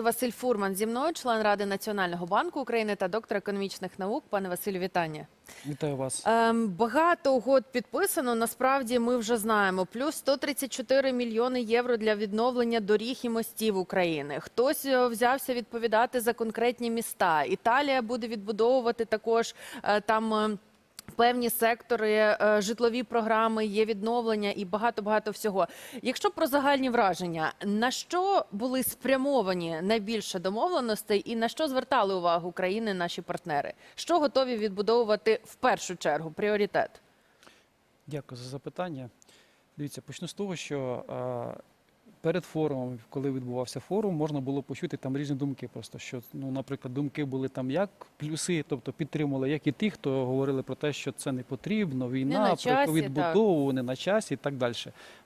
Василь Фурман зі мною, член Ради Національного банку України та доктор економічних наук. Пане Василю, вітання. Вітаю вас. Ем, багато угод підписано. Насправді ми вже знаємо. Плюс 134 мільйони євро для відновлення доріг і мостів України. Хтось е, взявся відповідати за конкретні міста. Італія буде відбудовувати також е, там. Певні сектори, е, житлові програми, є відновлення і багато багато всього. Якщо про загальні враження, на що були спрямовані найбільше домовленостей, і на що звертали увагу країни, наші партнери? Що готові відбудовувати в першу чергу? Пріоритет? Дякую за запитання. Дивіться, почну з того, що е, перед форумом, коли відбувався форум, можна було почути там різні думки. Просто що, ну, наприклад, думки були там як плюси, тобто підтримували, як і ті, хто говорили про те, що це не потрібно, війна, на про часі, відбудову, не на часі і так далі.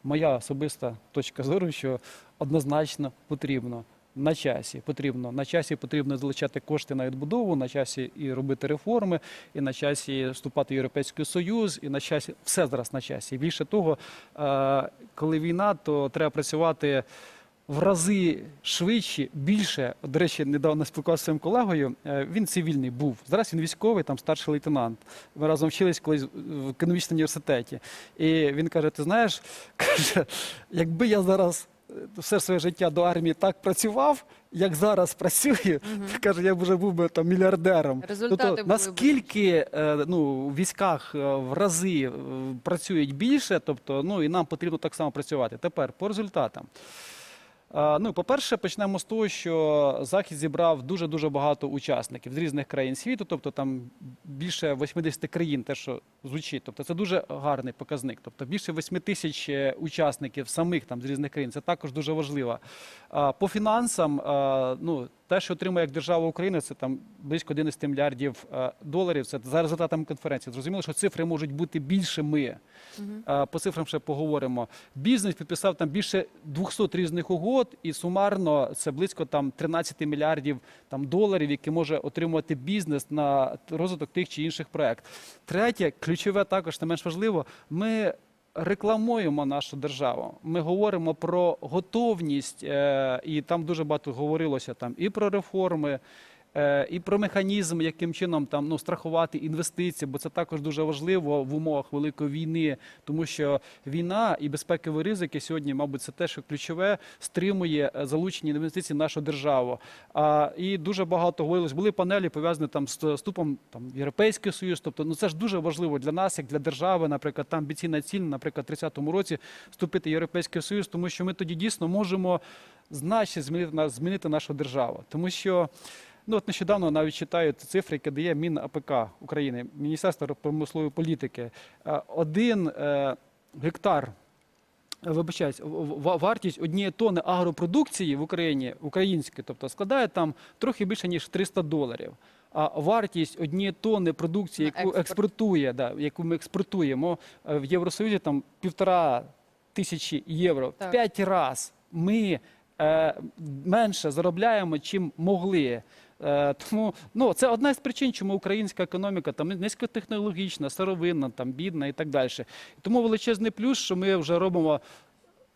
Моя особиста точка зору, що однозначно потрібно. На часі потрібно на часі потрібно залучати кошти на відбудову, на часі і робити реформи, і на часі вступати в Європейський Союз, і на часі все зараз на часі. Більше того, е, коли війна, то треба працювати в рази швидше, більше. До речі, недавно спілкувався зі своїм колегою. е, Він цивільний був. Зараз він військовий, там старший лейтенант. Ми разом вчились колись в економічному університеті. І він каже: ти знаєш, каже, якби я зараз все своє життя до армії так працював, як зараз працюю, каже, я б вже був би там мільярдером. Результати тобто, були наскільки е, ну, в військах е, в рази е, працюють більше, тобто, ну і нам потрібно так само працювати. Тепер по результатам. Е, Ну, по-перше, почнемо з того, що захід зібрав дуже дуже багато учасників з різних країн світу, тобто там більше 80 країн, те, що звучить. Тобто це дуже гарний показник. Тобто більше 8 тисяч е, учасників самих там з різних країн. Це також дуже важливо. По фінансам, ну те, що отримує як держава України, це там близько 11 мільярдів е, доларів. Це за результатами конференції. Зрозуміло, що цифри можуть бути більшими. А, По цифрам ще поговоримо. Бізнес підписав там більше 200 різних угод, і сумарно це близько там 13 мільярдів там доларів, які може отримувати бізнес на розвиток тих чи інших проєктів. Третє, ключове також не менш важливо. Ми рекламуємо нашу державу. Ми говоримо про готовність, е, і там дуже багато говорилося там і про реформи. Е, І про механізм, яким чином там ну страхувати інвестиції, бо це також дуже важливо в умовах великої війни, тому що війна і безпекові ризики сьогодні, мабуть, це те, що ключове стримує е, залучення інвестицій в нашу державу. А і дуже багато говорилось. Були панелі пов'язані там з вступом там європейський союз. Тобто, ну це ж дуже важливо для нас, як для держави. Наприклад, там амбіційна ціль, наприклад, в 30-му році вступити в європейський союз, тому що ми тоді дійсно можемо значно змінити змінити нашу державу, тому що. Ну, от нещодавно навіть читаю цифри, які дає Мін АПК України, Міністерство промислової політики. Е, Один е, гектар, е, вибачаюсь, вартість однієї тонни агропродукції в Україні, української, тобто складає там трохи більше, ніж 300 доларів. А вартість однієї тонни продукції, яку експорт. експортує, да, яку ми експортуємо в Євросоюзі, там півтора тисячі євро. Так. П'ять разів ми е, менше заробляємо, чим могли. Е, тому ну, це одна з причин, чому українська економіка там низькотехнологічна, сировинна, там бідна і так далі. Тому величезний плюс, що ми вже робимо.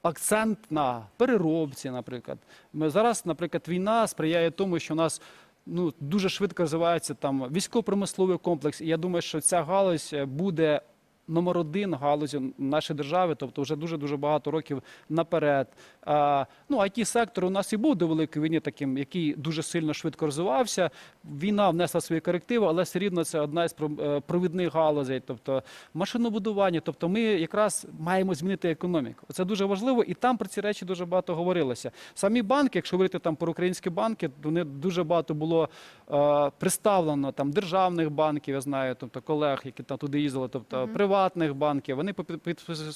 Акцент на переробці, наприклад. Ми зараз, наприклад, війна сприяє тому, що у нас ну дуже швидко розвивається там військово-промисловий комплекс. І я думаю, що ця галузь е, буде номер один галузі нашої держави, тобто вже дуже дуже багато років наперед. А, ну it сектор у нас і був до великої війни, таким, який дуже сильно швидко розвивався. Війна внесла свої корективи, але все рівно це одна із е, провідних галузей, тобто машинобудування. Тобто, ми якраз маємо змінити економіку. Це дуже важливо, і там про ці речі дуже багато говорилося. Самі банки, якщо говорити там про українські банки, то вони дуже багато було е, представлено там державних банків, я знаю, тобто колег, які там туди їздили, тобто приватних банків. Вони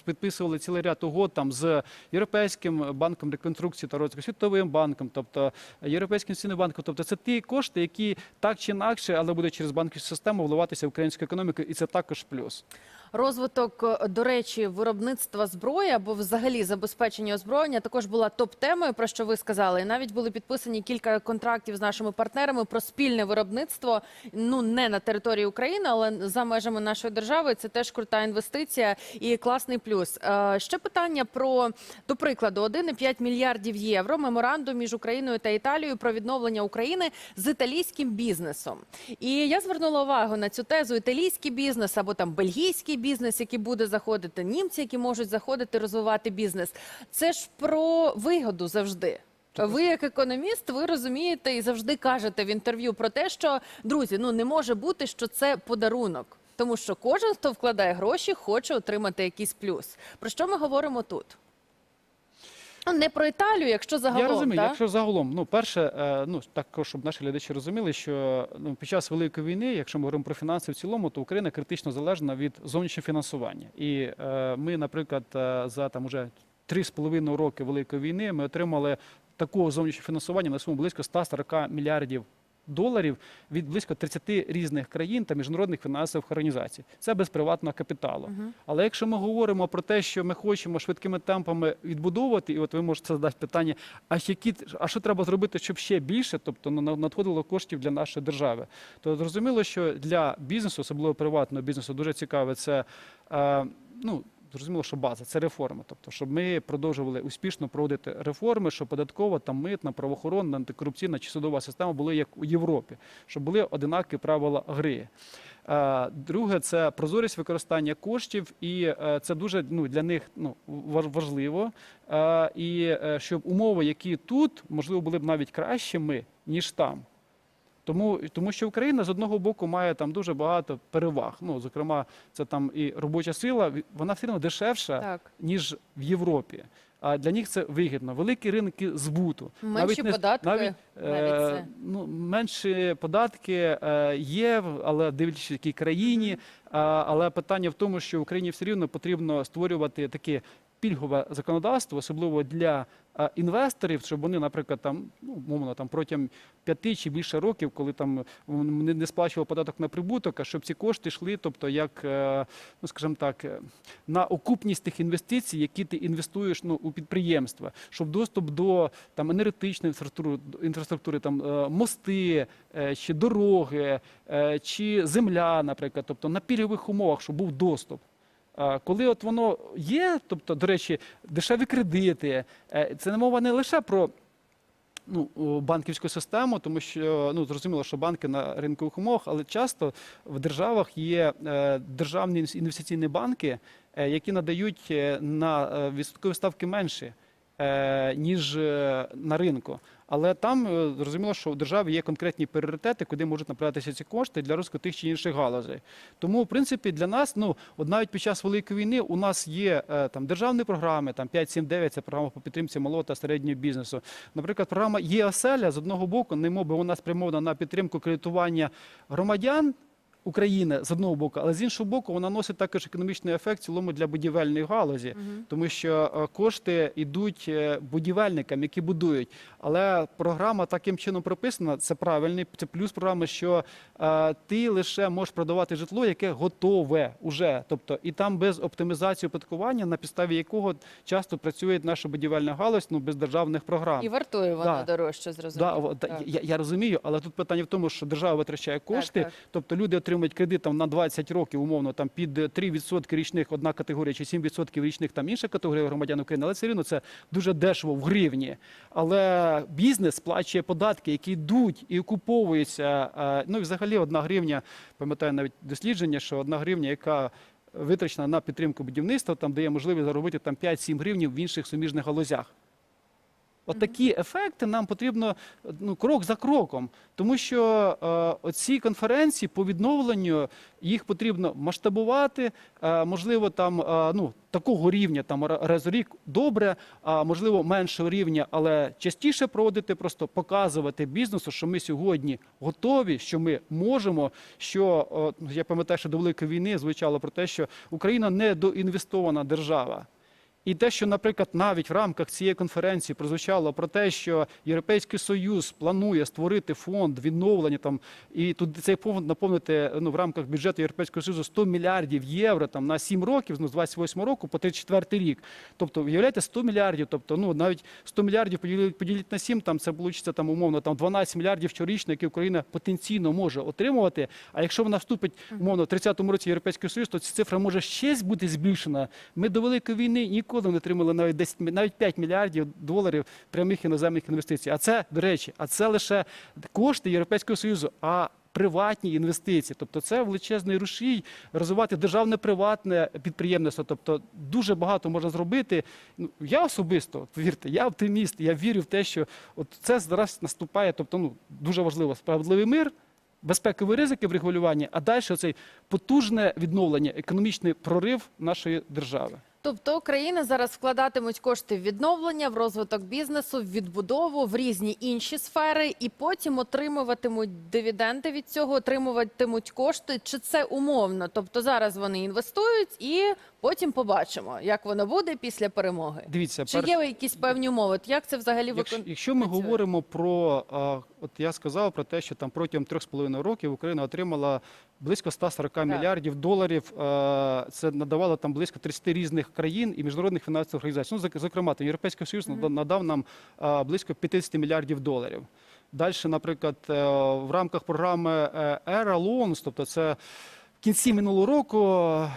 підписували цілий ряд угод там з європейським банком реконструкції та розвитку, світовим банком, тобто європейським цінним банком. Тобто це ті кошти, які так чи інакше, але будуть через банківську систему вливатися в українську економіку, і це також плюс. Розвиток, е, до речі, виробництва зброї або взагалі забезпечення озброєння також була топ-темою, про що ви сказали. І навіть були підписані кілька контрактів з нашими партнерами про спільне виробництво. Ну не на території України, але за межами нашої держави. Це теж крута інвестиція і класний плюс. Е, Ще питання про до прикладу 1,5 мільярдів євро. Меморандум між Україною та Італією про відновлення України з італійським бізнесом. І я звернула увагу на цю тезу: італійський бізнес або там бельгійський бізнес, який буде заходити, німці, які можуть заходити, розвивати бізнес. Це ж про вигоду завжди. Ви, як економіст, ви розумієте і завжди кажете в інтерв'ю про те, що друзі, ну не може бути, що це подарунок, тому що кожен, хто вкладає гроші, хоче отримати якийсь плюс. Про що ми говоримо тут? Ну, Не про Італію, якщо загалом. Я розумію, так? якщо загалом, ну перше, е, ну також, щоб наші глядачі розуміли, що ну під час великої війни, якщо ми говоримо про фінанси в цілому, то Україна критично залежна від зовнішнього фінансування. І е, ми, наприклад, е, за там уже три з половиною роки великої війни ми отримали такого зовнішнього фінансування на суму близько 140 мільярдів. Доларів від близько 30 різних країн та міжнародних фінансових організацій. Це без приватного капіталу. Але якщо ми говоримо про те, що ми хочемо швидкими темпами відбудовувати, і от ви можете задати питання: а які а що треба зробити, щоб ще більше, тобто на- надходило коштів для нашої держави, то зрозуміло, що для бізнесу, особливо приватного бізнесу, дуже цікаве це. Е, ну, Зрозуміло, що база це реформи. Тобто, щоб ми продовжували успішно проводити реформи, щоб податкова, там митна, правоохоронна, антикорупційна чи судова система були як у Європі, щоб були одинакові правила гри. Е, Друге, це прозорість використання коштів, і е, це дуже ну, для них ну, важливо. Е, І щоб умови, які тут, можливо, були б навіть кращими, ніж там. Тому, тому що Україна з одного боку має там дуже багато переваг. Ну, зокрема, це там і робоча сила, вона все одно дешевша, Так. ніж в Європі. А для них це вигідно. Великі ринки збуту. Менші податки, навіть е, це. ну, менші податки е, є, але дивлячись, в якій країні. А, але питання в тому, що Україні все рівно потрібно створювати таке пільгове законодавство, особливо для інвесторів, щоб вони, наприклад, там ну мовно там протягом п'яти чи більше років, коли там вони не сплачували податок на прибуток, а щоб ці кошти йшли, тобто як е, ну скажімо так, е, на окупність тих інвестицій, які ти інвестуєш ну у підприємства, щоб доступ до там енергетичної інфраструктури, інфраструктури, там е, мости е, чи дороги, е, чи земля, наприклад, тобто на пільгових умовах, щоб був доступ. Коли от воно є, тобто, до речі, дешеві кредити, е, це не мова не лише про ну, банківську систему, тому що ну, зрозуміло, що банки на ринкових умовах, але часто в державах є е, державні інвестиційні банки, е, які надають на відсоткові ставки менші, ніж на ринку. Але там е, зрозуміло, що у державі є конкретні пріоритети, куди можуть направлятися ці кошти для розвитку тих чи інших галузей. Тому, в принципі, для нас, ну от навіть під час великої війни, у нас є е, там державні програми, там 5-7-9, це програма по підтримці малого та середнього бізнесу. Наприклад, програма «Є-оселя» з одного боку, немов би вона спрямована на підтримку кредитування громадян. України з одного боку, але з іншого боку, вона носить також економічний ефект в цілому для будівельної галузі, тому що е, кошти йдуть е, будівельникам, які будують. Але програма таким чином прописана, це правильний це плюс програми, що е, ти лише можеш продавати житло, яке готове уже. Тобто, і там без оптимізації оподаткування, на підставі якого часто працює наша будівельна галузь, ну без державних програм. І вартує вона Да. дорожче, зрозуміло. да, Так. я, я розумію, але тут питання в тому, що держава витрачає кошти, так. тобто люди отримують кредит там, на 20 років, умовно, там під 3% річних одна категорія чи 7% річних там інша категорія громадян України, але все рівно це дуже дешево в гривні. Але бізнес сплачує податки, які йдуть і окуповуються. е, Ну і взагалі одна гривня, пам'ятаю навіть дослідження, що одна гривня, яка витрачена на підтримку будівництва, там дає можливість заробити там 5-7 гривень в інших суміжних галузях. От ефекти нам потрібно ну, крок за кроком, тому що е, оці конференції по відновленню їх потрібно масштабувати. Е, можливо, там е, ну, такого рівня там ра- раз в рік добре, а можливо меншого рівня, але частіше проводити, просто показувати бізнесу, що ми сьогодні готові, що ми можемо. Що е, я пам'ятаю, що до великої війни звучало про те, що Україна недоінвестована держава. І те, що, наприклад, навіть в рамках цієї конференції прозвучало про те, що Європейський Союз планує створити фонд відновлення там і тут цей фонд наповнити ну в рамках бюджету Європейського Союзу 100 мільярдів євро там на 7 років, ну з 28 року по 34 рік. Тобто, уявляєте, 100 мільярдів, тобто ну навіть 100 мільярдів поділити, поділити на 7, там це вийде там умовно там 12 мільярдів щорічно, які Україна потенційно може отримувати. А якщо вона вступить умовно в 30-му році в Європейський Союз, то ця цифра може ще бути збільшена. Ми до великої війни ніколи не отримали навіть 10, навіть 5 мільярдів доларів прямих іноземних інвестицій. А це, до речі, а це лише кошти Європейського Союзу. А Приватні інвестиції, тобто це величезний рушій розвивати державне приватне підприємництво. Тобто дуже багато можна зробити. Ну я особисто повірте, я оптиміст. Я вірю в те, що от це зараз наступає. Тобто, ну дуже важливо справедливий мир, безпекові ризики в регулюванні, а далі цей потужне відновлення, економічний прорив нашої держави. Тобто країни зараз вкладатимуть кошти в відновлення, в розвиток бізнесу, в відбудову, в різні інші сфери, і потім отримуватимуть дивіденди від цього, отримуватимуть кошти. Чи це умовно? Тобто зараз вони інвестують, і потім побачимо, як воно буде після перемоги. Дивіться, Чи перш- є якісь певні умови? От Як це взагалі Якщо, виконує? якщо ми працює? говоримо про, а, от я сказав про те, що там протягом 3,5 років Україна отримала близько 140 мільярдів доларів. а, Це надавало там близько 30 різних країн і міжнародних фінансових організацій. Ну, зокрема, там Європейський Союз нада- надав нам а, близько 50 мільярдів доларів. Далі, наприклад, е, в рамках програми е, ERA Loans, тобто це в кінці минулого року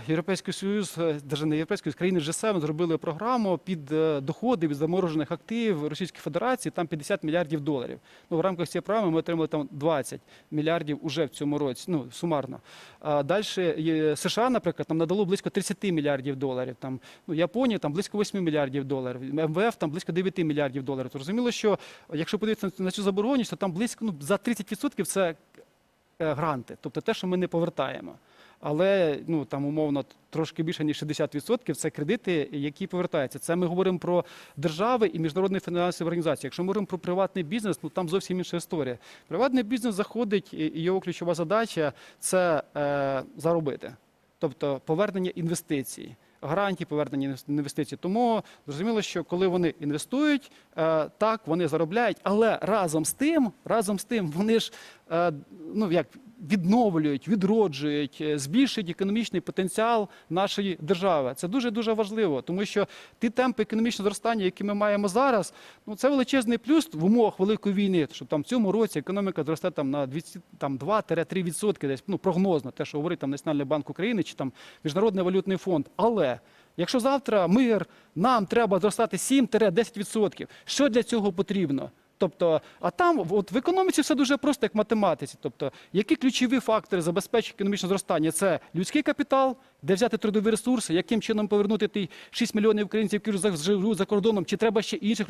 Європейський Союз, е, навіть не Європейський країни G7 зробили програму під е, доходи від заморожених активів Російської Федерації, там 50 мільярдів доларів. Ну, в рамках цієї програми ми отримали там 20 мільярдів уже в цьому році, ну, сумарно. А далі США, наприклад, нам надало близько 30 мільярдів доларів. Там, ну, Японія там близько 8 мільярдів доларів, МВФ там близько 9 мільярдів доларів. То зрозуміло, що якщо подивитися на цю заборгованість, то там близько ну, за 30% це е, гранти, тобто те, що ми не повертаємо. Але ну там умовно трошки більше ніж 60% це кредити, які повертаються. Це ми говоримо про держави і міжнародні фінансові організації. Якщо ми говоримо про приватний бізнес, ну там зовсім інша історія. Приватний бізнес заходить, і його ключова задача це е, заробити, тобто повернення інвестицій. Гарантії повернення інвестицій. Тому зрозуміло, що коли вони інвестують, е, так вони заробляють, але разом з тим, разом з тим, вони ж е, ну як відновлюють, відроджують, е, збільшують економічний потенціал нашої держави. Це дуже дуже важливо, тому що ті темпи економічного зростання, які ми маємо зараз, ну це величезний плюс в умовах великої війни. Що там в цьому році економіка зросте там на 2-3 відсотки, десь ну прогнозно, те, що говорить там Національний банк України чи там Міжнародний валютний фонд. Але якщо завтра мир нам треба зростати 7-10%, що для цього потрібно? Тобто, а там от в економіці все дуже просто, як в математиці. Тобто, які ключові фактори забезпечують економічне зростання? Це людський капітал, де взяти трудові ресурси, яким чином повернути ті 6 мільйонів українців, які живуть за кордоном, чи треба ще інших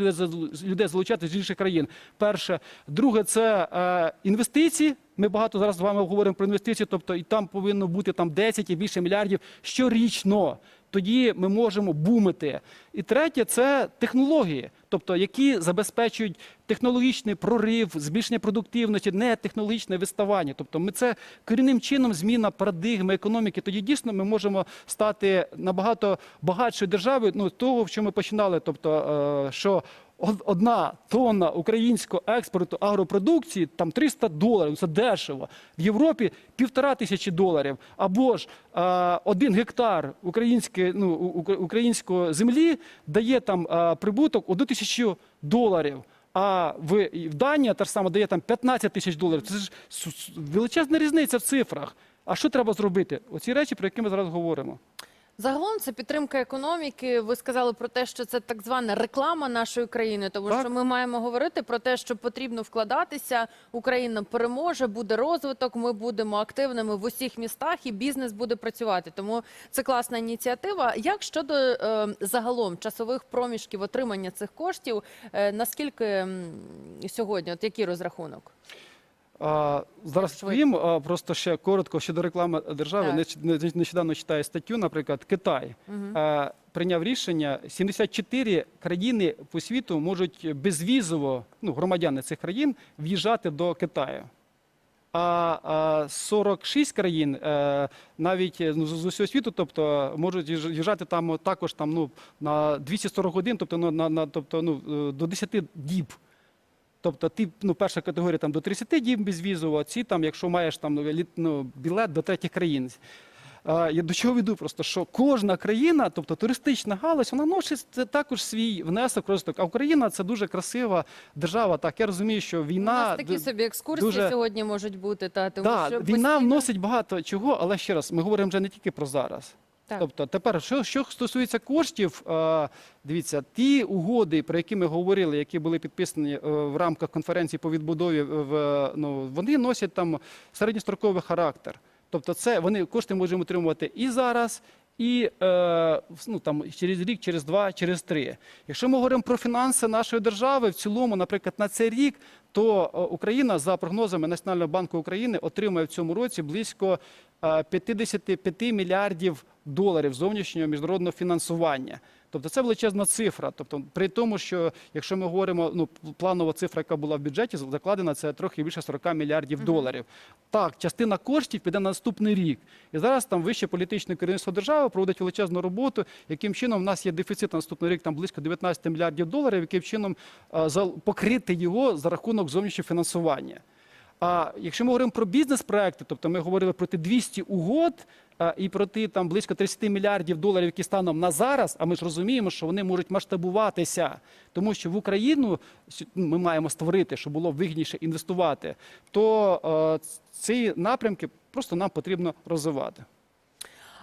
людей залучати з інших країн? Перше. Друге, це е, інвестиції. Ми багато зараз з вами говоримо про інвестиції, тобто і там повинно бути там 10 і більше мільярдів щорічно. Тоді ми можемо бумити. І третє це технології, тобто які забезпечують технологічний прорив, збільшення продуктивності, не технологічне виставання. Тобто, ми це корінним чином зміна парадигми економіки. Тоді дійсно ми можемо стати набагато багатшою державою. Ну з того, чому ми починали. Тобто, е, що одна тонна українського експорту агропродукції там 300 доларів. Це дешево. В Європі півтора тисячі доларів. Або ж е, один гектар української, ну, української землі дає там е, прибуток одну тисячу доларів. А в, в Данія та ж сама дає там 15 тисяч доларів. Це ж величезна різниця в цифрах. А що треба зробити? Оці речі, про які ми зараз говоримо. Загалом це підтримка економіки. Ви сказали про те, що це так звана реклама нашої країни, тому Так. що ми маємо говорити про те, що потрібно вкладатися. Україна переможе, буде розвиток. Ми будемо активними в усіх містах, і бізнес буде працювати. Тому це класна ініціатива. Як щодо е, загалом часових проміжків отримання цих коштів, е, наскільки сьогодні, от який розрахунок? А, зараз Швидко. просто ще коротко щодо реклами держави. Так. Нещодавно читаю статтю, наприклад, Китай е, прийняв рішення, 74 країни по світу можуть безвізово, ну, громадяни цих країн, в'їжджати до Китаю. А, а 46 країн е, навіть ну, з усього світу, тобто можуть їж- їжджати там також там ну на 240 годин, тобто на, на, на тобто ну е, до 10 діб. Тобто ти ну перша категорія там до 30 діб безвізово, а ці там, якщо маєш там ну, ну, білет до третіх країн. А, Я до чого веду просто, що кожна країна, тобто туристична галузь, вона носить це також свій внесок розвиток. А Україна це дуже красива держава. Так, я розумію, що війна У нас такі собі екскурсії дуже- сьогодні можуть бути. Та тому Так, що війна постійно- вносить багато чого, але ще раз, ми говоримо вже не тільки про зараз. Так. Тобто, тепер, що, що стосується коштів, е, дивіться, ті угоди, про які ми говорили, які були підписані е, в рамках конференції по відбудові, в, ну, вони носять там середньостроковий характер. Тобто, це вони кошти можемо отримувати і зараз. І е, ну, там, через рік, через два, через три. Якщо ми говоримо про фінанси нашої держави, в цілому, наприклад, на цей рік, то е, Україна за прогнозами Національного банку України отримає в цьому році близько е, 55 мільярдів доларів зовнішнього міжнародного фінансування. Тобто це величезна цифра. Тобто, при тому, що якщо ми говоримо, ну планова цифра, яка була в бюджеті, закладена, це трохи більше 40 мільярдів доларів. Так, частина коштів піде на наступний рік. І зараз там вище політичне керівництво держави проводить величезну роботу, яким чином в нас є дефіцит на наступний рік там близько 19 мільярдів доларів, яким чином зал- покрити його за рахунок зовнішнього фінансування. А якщо ми говоримо про бізнес-проекти, тобто ми говорили про ті 200 угод а, і проти там близько 30 мільярдів доларів, які станом на зараз, а ми ж розуміємо, що вони можуть масштабуватися, тому що в Україну ми маємо створити, щоб було вигідніше інвестувати, то е, ці напрямки просто нам потрібно розвивати.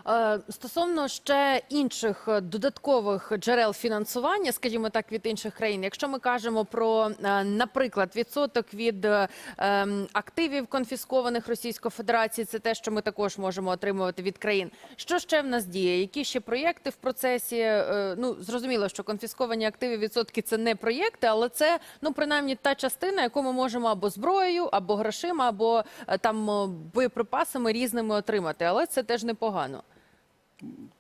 Е, Стосовно ще інших е, додаткових джерел фінансування, скажімо так, від інших країн, якщо ми кажемо про, е, наприклад, відсоток від ем, активів конфіскованих Російською Федерацією, це те, що ми також можемо отримувати від країн. Що ще в нас діє? Які ще проєкти в процесі? Ну зрозуміло, що конфісковані активи відсотки це не проєкти, але це ну принаймні та частина, яку ми можемо або зброєю, або грошима, або там боєприпасами різними отримати. Але це теж непогано.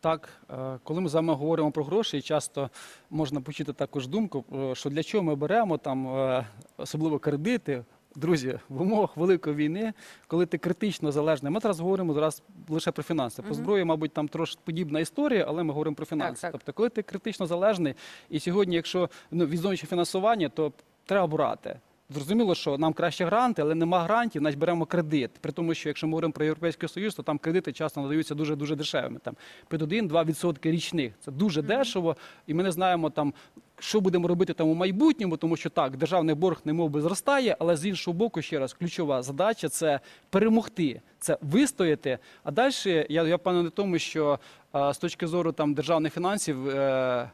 Так, е, коли ми з вами говоримо про гроші, часто можна почути також думку, е, що для чого ми беремо там е, особливо кредити. Друзі, в умовах великої війни, коли ти критично залежний, ми зараз говоримо зараз лише про фінанси. По зброї, мабуть, там трошки подібна історія, але ми говоримо про фінанси. так. Тобто, коли ти критично залежний, і сьогодні, якщо ну, від фінансування, то треба брати. Зрозуміло, що нам краще гранти, але нема грантів, значить беремо кредит. При тому, що якщо ми говоримо про Європейський Союз, то там кредити часто надаються дуже дуже дешевими. Там під 1-2 відсотки річних. Це дуже дешево, і ми не знаємо там. Що будемо робити там у майбутньому, тому що так, державний борг не мов би зростає, але з іншого боку, ще раз, ключова задача це перемогти, це вистояти. А далі я, я впевнений в тому, що а, з точки зору там державних фінансів е,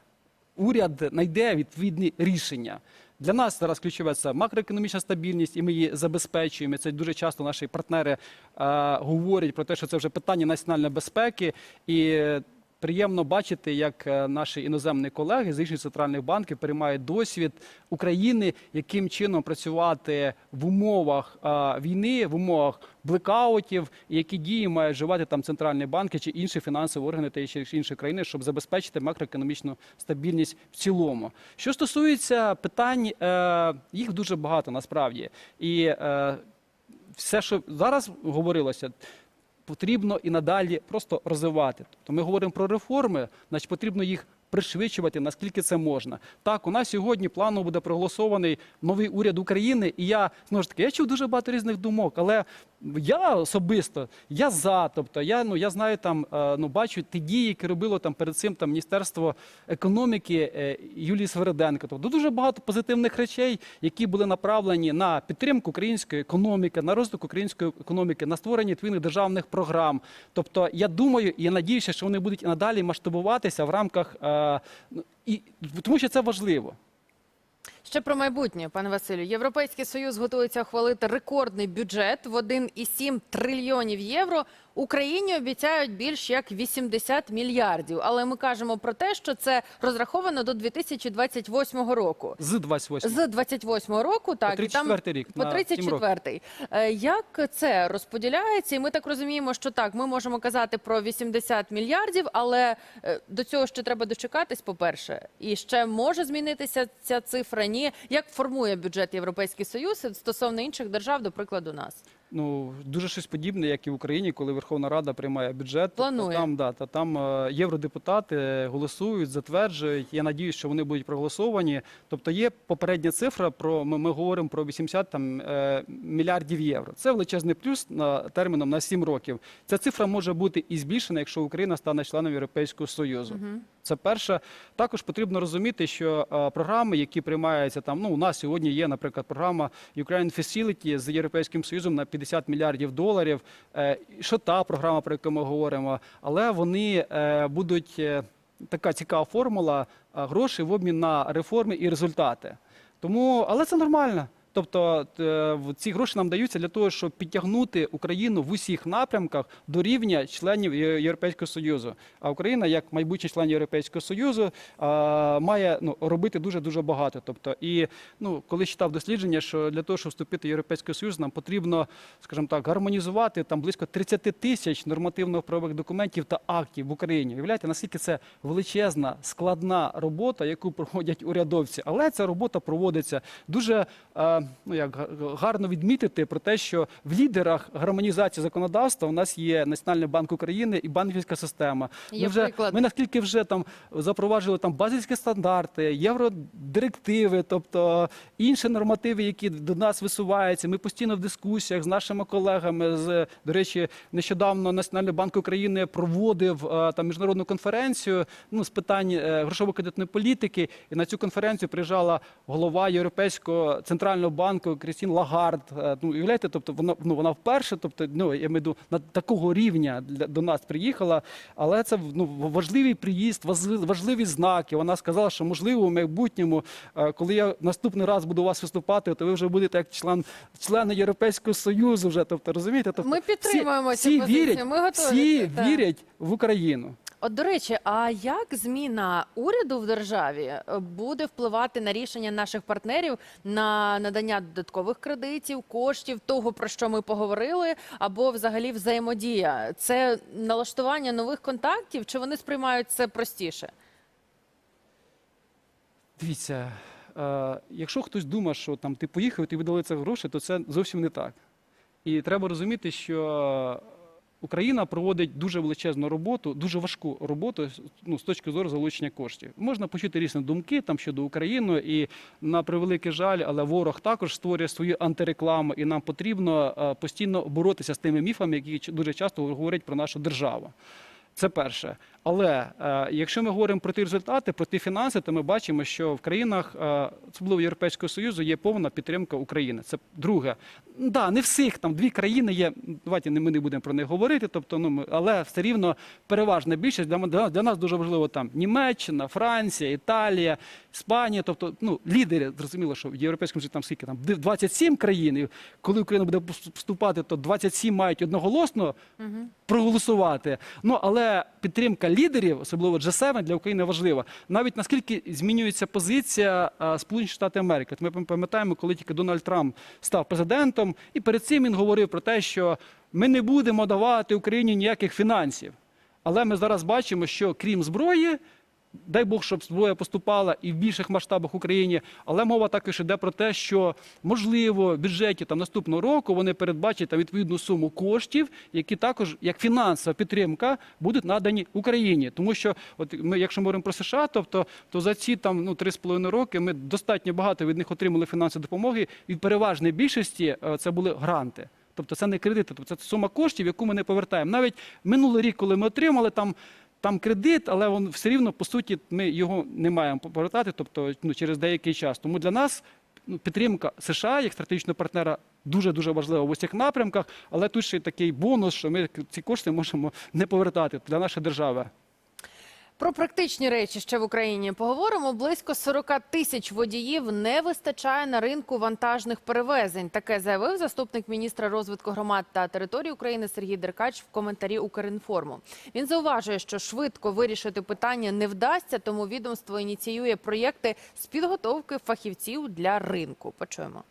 уряд знайде відповідні рішення. Для нас зараз ключове це макроекономічна стабільність, і ми її забезпечуємо. Це дуже часто наші партнери е, говорять про те, що це вже питання національної безпеки. І приємно бачити, як е, наші іноземні колеги з інших центральних банків переймають досвід України, яким чином працювати в умовах е, війни, в умовах блекаутів, які дії мають вживати там центральні банки чи інші фінансові органи та інші країни, щоб забезпечити макроекономічну стабільність в цілому. Що стосується питань, е, їх дуже багато насправді, і все, що зараз говорилося. Потрібно і надалі просто розвивати. Тобто ми говоримо про реформи, значить потрібно їх пришвидшувати, наскільки це можна. Так, у нас сьогодні планово буде проголосований новий уряд України, і я знову ж таки я чув дуже багато різних думок, але я особисто я за. Тобто, я ну я знаю там, е, ну бачу ті дії, які робило там перед цим там Міністерство економіки е, Юлії Свериденко. Тобто дуже багато позитивних речей, які були направлені на підтримку української економіки, на розвиток української економіки, на створення відповідних державних програм. Тобто, я думаю і я надіюся, що вони будуть і надалі масштабуватися в рамках е, і тому, що це важливо. Ще про майбутнє, пане Василю. Європейський союз готується ухвалити рекордний бюджет в 1,7 трильйонів євро. Україні обіцяють більш як 80 мільярдів. Але ми кажемо про те, що це розраховано до 2028 року. З 28 З 28 року, так і там рік, по на сім 34 Е, Як це розподіляється? І ми так розуміємо, що так, ми можемо казати про 80 мільярдів, але е, до цього ще треба дочекатись, по-перше. І ще може змінитися ця цифра? Ні. Як формує бюджет Європейський Союз стосовно інших держав, до прикладу, нас? ну дуже щось подібне, як і в Україні, коли Верховна Рада приймає бюджет. Тобто Планує. Там да та там е, євродепутати голосують, затверджують. Я надіюсь, що вони будуть проголосовані. Тобто є попередня цифра про ми, ми говоримо про 80 там е, мільярдів євро. Це величезний плюс на терміном на 7 років. Ця цифра може бути і збільшена, якщо Україна стане членом Європейського союзу. Це перше. Також потрібно розуміти, що е, програми, які приймаються там, ну у нас сьогодні є, наприклад, програма Ukraine Facility з Європейським Союзом на 50 мільярдів доларів. Е, що та програма, про яку ми говоримо, але вони е, будуть така цікава формула грошей в обмін на реформи і результати. Тому, але це нормально. Тобто е, ці гроші нам даються для того, щоб підтягнути Україну в усіх напрямках до рівня членів Європейського Союзу. А Україна, як майбутній член Європейського Союзу, має ну, робити дуже дуже багато. Тобто, і ну, коли читав дослідження, що для того, щоб вступити в Європейський Союз, нам потрібно, скажімо так, гармонізувати там близько 30 тисяч нормативно-правових документів та актів в Україні. Уявляєте, наскільки це величезна складна робота, яку проводять урядовці, але ця робота проводиться дуже е, ну як гарно відмітити про те, що в лідерах гармонізації законодавства у нас є Національний банк України і банківська система. Ми вже ми наскільки вже там запроваджували там базильські стандарти, євродирективи, тобто інші нормативи, які до нас висуваються. Ми постійно в дискусіях з нашими колегами. З до речі, нещодавно Національний банк України проводив е, там міжнародну конференцію ну з питань е, грошово-кредитної політики. І на цю конференцію приїжджала голова Європейського центрального банку Крістін Лагард. Е, Ну уявляєте, тобто вона ну вона вперше, тобто ну я маю на такого рівня для до нас приїхала. Але це ну важливий приїзд, важливі знаки. Вона сказала, що можливо в майбутньому, е, коли я наступний раз буду у вас виступати, то ви вже будете як член члени Європейського союзу. Вже тобто розумієте, тобто Ми підтримуємо всі, цю всі позицію. вірять, Ми готові, всі так. вірять в Україну. От, до речі, а як зміна уряду в державі е, буде впливати на рішення наших партнерів на надання додаткових кредитів, коштів, того про що ми поговорили, або взагалі взаємодія? Це налаштування нових контактів, чи вони сприймають це простіше? Дивіться, е, якщо хтось думає, що там ти поїхав і ти видали це гроші, то це зовсім не так. І треба розуміти, що Україна проводить дуже величезну роботу, дуже важку роботу ну, з точки зору залучення коштів. Можна почути різні думки там щодо України, і на превеликий жаль, але ворог також створює свою антирекламу, і нам потрібно е, постійно боротися з тими міфами, які дуже часто говорять про нашу державу. Це перше. Але е, якщо ми говоримо про ті результати, про ті фінанси, то ми бачимо, що в країнах, е, особливо Європейського Союзу, є повна підтримка України. Це друге. Да, не всіх там дві країни є. Давайте не ми не будемо про них говорити. Тобто, ну ми- але все рівно переважна більшість для, для, для нас дуже важливо там Німеччина, Франція, Італія, Іспанія. Тобто, ну лідери зрозуміло, що в європейському Союзі там скільки там 27 країн. І коли Україна буде вступати, то 27 мають одноголосно проголосувати. Ну але підтримка лідерів, особливо G7, для України важлива. Навіть наскільки змінюється позиція а, Сполучених Штатів Америки. Ми пам'ятаємо, коли тільки Дональд Трамп став президентом, і перед цим він говорив про те, що ми не будемо давати Україні ніяких фінансів. Але ми зараз бачимо, що крім зброї. Дай Бог, щоб зброя поступала і в більших масштабах в Україні, але мова також йде про те, що можливо в бюджеті там наступного року вони передбачать там відповідну суму коштів, які також як фінансова підтримка будуть надані Україні. Тому що, от ми, якщо ми говоримо про США, тобто то за ці там ну 3,5 роки ми достатньо багато від них отримали фінансової допомоги. Від переважної більшості е, це були гранти. Тобто це не кредити, тобто це сума коштів, яку ми не повертаємо. Навіть минулий рік, коли ми отримали там. Там кредит, але він все рівно по суті ми його не маємо повертати, тобто ну, через деякий час. Тому для нас ну, підтримка США як стратегічного партнера дуже дуже важлива в усіх напрямках. Але тут ще й такий бонус, що ми ці кошти можемо не повертати для нашої держави. Про практичні речі ще в Україні поговоримо. Близько 40 тисяч водіїв не вистачає на ринку вантажних перевезень. Таке заявив заступник міністра розвитку громад та територій України Сергій Деркач в коментарі Укрінформу. Він зауважує, що швидко вирішити питання не вдасться, тому відомство ініціює проєкти з підготовки фахівців для ринку. Почуємо.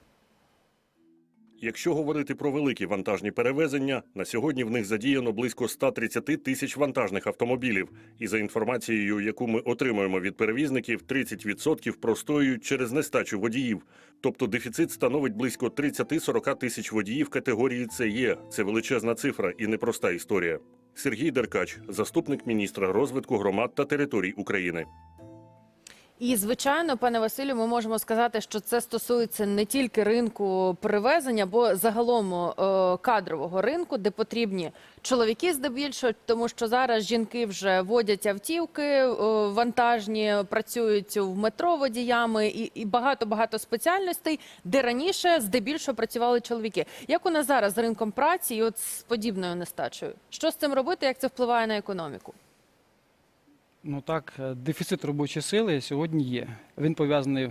Якщо говорити про великі вантажні перевезення, на сьогодні в них задіяно близько 130 тисяч вантажних автомобілів. І за інформацією, яку ми отримуємо від перевізників, 30% простоюють через нестачу водіїв. Тобто дефіцит становить близько 30-40 тисяч водіїв категорії ЦЕ. Це величезна цифра і непроста історія. Сергій Деркач, заступник міністра розвитку громад та територій України. І звичайно, пане Василю, ми можемо сказати, що це стосується не тільки ринку перевезення, бо загалом е, кадрового ринку, де потрібні чоловіки здебільшого, тому що зараз жінки вже водять автівки е, вантажні, працюють в метро водіями і, багато багато спеціальностей, де раніше здебільшого працювали чоловіки. Як у нас зараз з ринком праці і от з подібною нестачею? Що з цим робити? Як це впливає на економіку? Ну так, е, дефіцит робочої сили сьогодні є. Він пов'язаний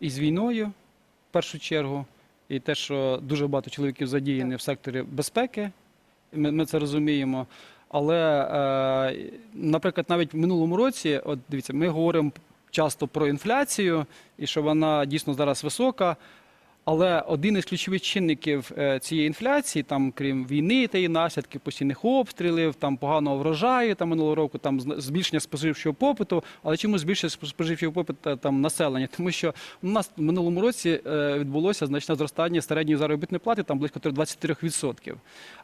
із війною, в першу чергу, і те, що дуже багато чоловіків задіяні в секторі безпеки, ми, ми це розуміємо. Але, е, наприклад, навіть в минулому році, от дивіться, ми говоримо часто про інфляцію і що вона дійсно зараз висока. Але один із ключових чинників е, цієї інфляції, там крім війни та її наслідків, постійних обстрілів, там поганого врожаю, там минулого року там збільшення споживчого попиту. Але чому збільшення споживчого попиту там населення? Тому що у нас в минулому році е, відбулося значне зростання середньої заробітної плати, там близько 23%.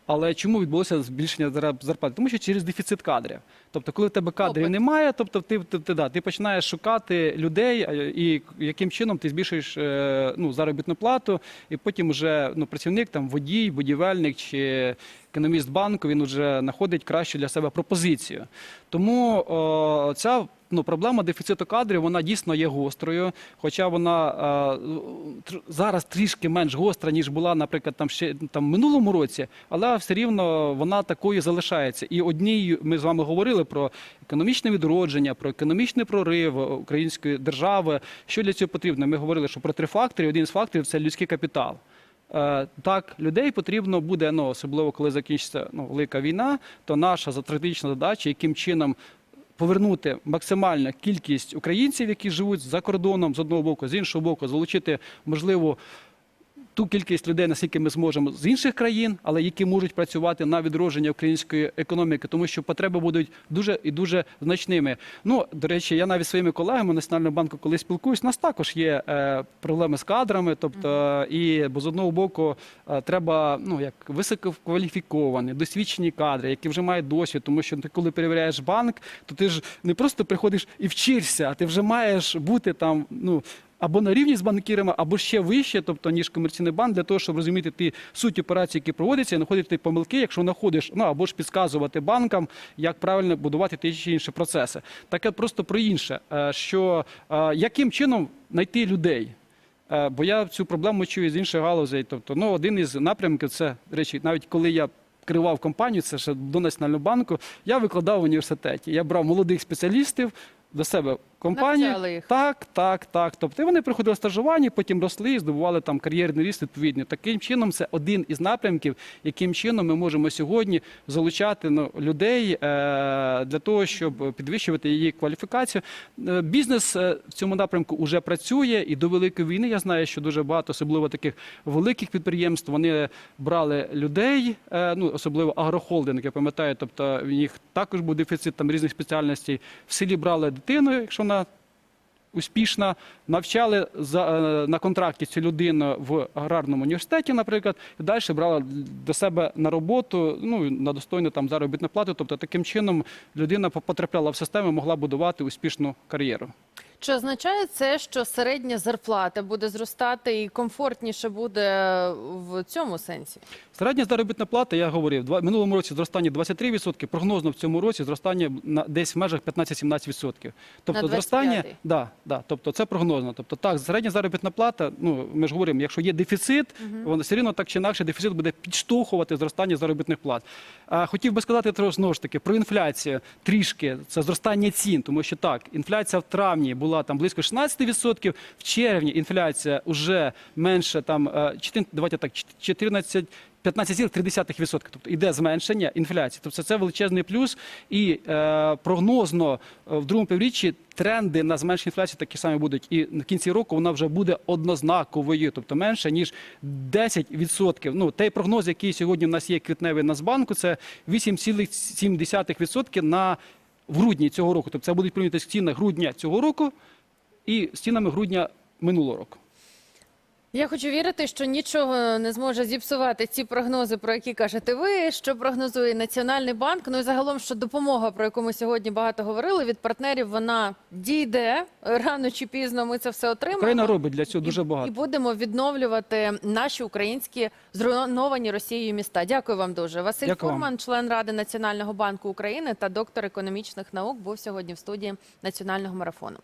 Але чому відбулося збільшення зарплати? Тому що через дефіцит кадрів. Тобто, коли в тебе кадрів Опит. немає, тобто ти, ти, ти, да, ти починаєш шукати людей, і яким чином ти збільшуєш е, ну, заробітну плату, і потім вже ну, працівник, там, водій, будівельник чи економіст банку, він вже знаходить кращу для себе пропозицію. Тому о, ця ну, проблема дефіциту кадрів вона дійсно є гострою, хоча вона е, тр- зараз трішки менш гостра, ніж була, наприклад, там ще там минулому році, але все рівно вона такою залишається. І одній ми з вами говорили про економічне відродження, про економічний прорив української держави. Що для цього потрібно? Ми говорили, що про три фактори. Один з факторів це людський капітал. Е, Так, людей потрібно буде, ну особливо коли закінчиться ну, велика війна, то наша стратегічна задача, яким чином повернути максимальну кількість українців, які живуть за кордоном з одного боку, з іншого боку, залучити можливо. Ту кількість людей, наскільки ми зможемо з інших країн, але які можуть працювати на відродження української економіки, тому що потреби будуть дуже і дуже значними. Ну до речі, я навіть своїми колегами Національного банку, коли спілкуюсь, у нас також є е, проблеми з кадрами. Тобто, і бо з одного боку е, треба ну як висококваліфіковані, досвідчені кадри, які вже мають досвід, тому що ти коли перевіряєш банк, то ти ж не просто приходиш і вчишся, а ти вже маєш бути там. ну або на рівні з банкірами, або ще вище, тобто ніж комерційний банк, для того, щоб розуміти ті суть операцій, які проводяться, і знаходити помилки, якщо знаходиш, ну або ж підказувати банкам, як правильно будувати ті чи інші процеси. Таке просто про інше, е, що е, яким чином знайти людей. Е, Бо я цю проблему чую з інших галузей. Тобто, ну, один із напрямків це, речі, навіть коли я керував компанію, це ще до Національного банку, я викладав в університеті. Я брав молодих спеціалістів до себе їх. Так, так, так. Тобто вони приходили стажування, потім росли і здобували там кар'єрний ріст відповідний. Таким чином, це один із напрямків, яким чином ми можемо сьогодні залучати ну, людей е, для того, щоб підвищувати її кваліфікацію. Е, бізнес е, в цьому напрямку вже працює, і до великої війни я знаю, що дуже багато, особливо таких великих підприємств, вони брали людей, е, ну особливо агрохолдинг, я пам'ятаю, тобто в них також був дефіцит там різних спеціальностей. В селі брали дитину, якщо вона успішна, навчали за, е, на контракті цю людину в аграрному університеті, наприклад, і далі брала до себе на роботу, ну на достойну там заробітну плату. Тобто таким чином людина потрапляла в систему, могла будувати успішну кар'єру. Чи означає це, що середня зарплата буде зростати і комфортніше буде в цьому сенсі? Середня заробітна плата, я говорив, в минулому році зростання 23%, прогнозно в цьому році зростання на десь в межах 15-17%. Тобто зростання, да, да, тобто це прогнозно. Тобто так, середня заробітна плата, ну ми ж говоримо, якщо є дефіцит, воно все рівно так чи інакше дефіцит буде підштовхувати зростання заробітних плат. А хотів би сказати знову ж таки про інфляцію трішки, це зростання цін, тому що так, інфляція в травні була була там близько 16%. В червні інфляція вже менше там е, 4, давайте так 14 15,3%. Тобто йде зменшення інфляції. Тобто це величезний плюс. І е, прогнозно е, в другому півріччі тренди на зменшення інфляції такі самі будуть. І на кінці року вона вже буде однознаковою, тобто менше ніж 10%. Ну той прогноз, який сьогодні в нас є квітневий Нацбанку, це 8,7% на в грудні цього року. Тобто це будуть прийняти стіни грудня цього року і стінами грудня минулого року. Я хочу вірити, що нічого не зможе зіпсувати ці прогнози, про які кажете ви, що прогнозує Національний банк. Ну і загалом, що допомога, про яку ми сьогодні багато говорили, від партнерів вона дійде рано чи пізно. Ми це все отримаємо. Україна робить для цього дуже багато. І будемо відновлювати наші українські зруйновані Росією міста. Дякую вам дуже. Василь Дякую вам. Фурман, член Ради Національного банку України та доктор економічних наук, був сьогодні в студії національного марафону.